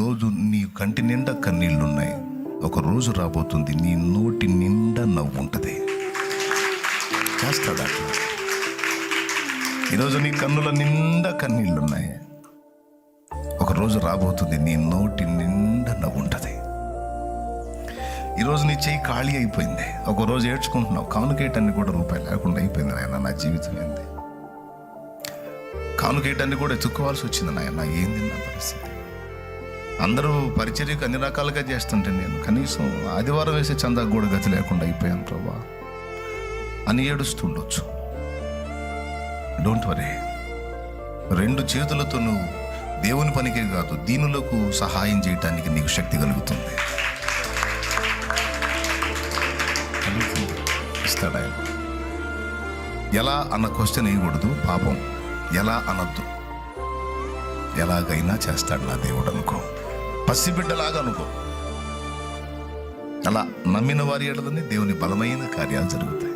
ఈరోజు నీ కంటి నిండా కన్నీళ్ళున్నాయి. ఒక రోజు రాబోతుంది నీ నోటి నిండా నవ్వు ఉంటుంది చేస్తాడు? అట్లా ఈరోజు నీ కన్నుల నిండా కన్నీళ్ళున్నాయి. ఒక రోజు రాబోతుంది నీ నోటి నిండా నవ్వు ఉంటుంది ఈరోజు నీ చెయ్యి ఖాళీ అయిపోయింది. ఒక రోజు ఏడ్చుకుంటున్నావు. కానుకేటన్ని కూడా రూపాయలు లేకుండా అయిపోయింది నాయన నా జీవితం ఏంది? కానుకేయటాన్ని కూడా ఎత్తుక్కోవాల్సి వచ్చింది నాయన. ఏంది నా పరిస్థితి? అందరూ పరిచర్యకు అన్ని రకాలుగా చేస్తుంటే నేను కనీసం ఆదివారం వేసే చందాకు కూడా గతి లేకుండా అయిపోయాను ప్రభా. అని ఏడుస్తుండొచ్చు డోంట్ వరీ రెండు చేతులతో నువ్వు దేవుని పనికే కాదు దీనులకు సహాయం చేయటానికి నీకు శక్తి కలుగుతుంది. ఇస్తాడు ఆయన? ఎలా అన్న క్వశ్చన్ వేయకూడదు పాపం. ఎలా అనద్దు. ఎలాగైనా చేస్తాడు నా దేవుడు అనుకో. పసిబిడ్డలాగా అనుకో అలా నమ్మిన వారి ఎడలని దేవుని బలమైన కార్యాలు జరుగుతాయి.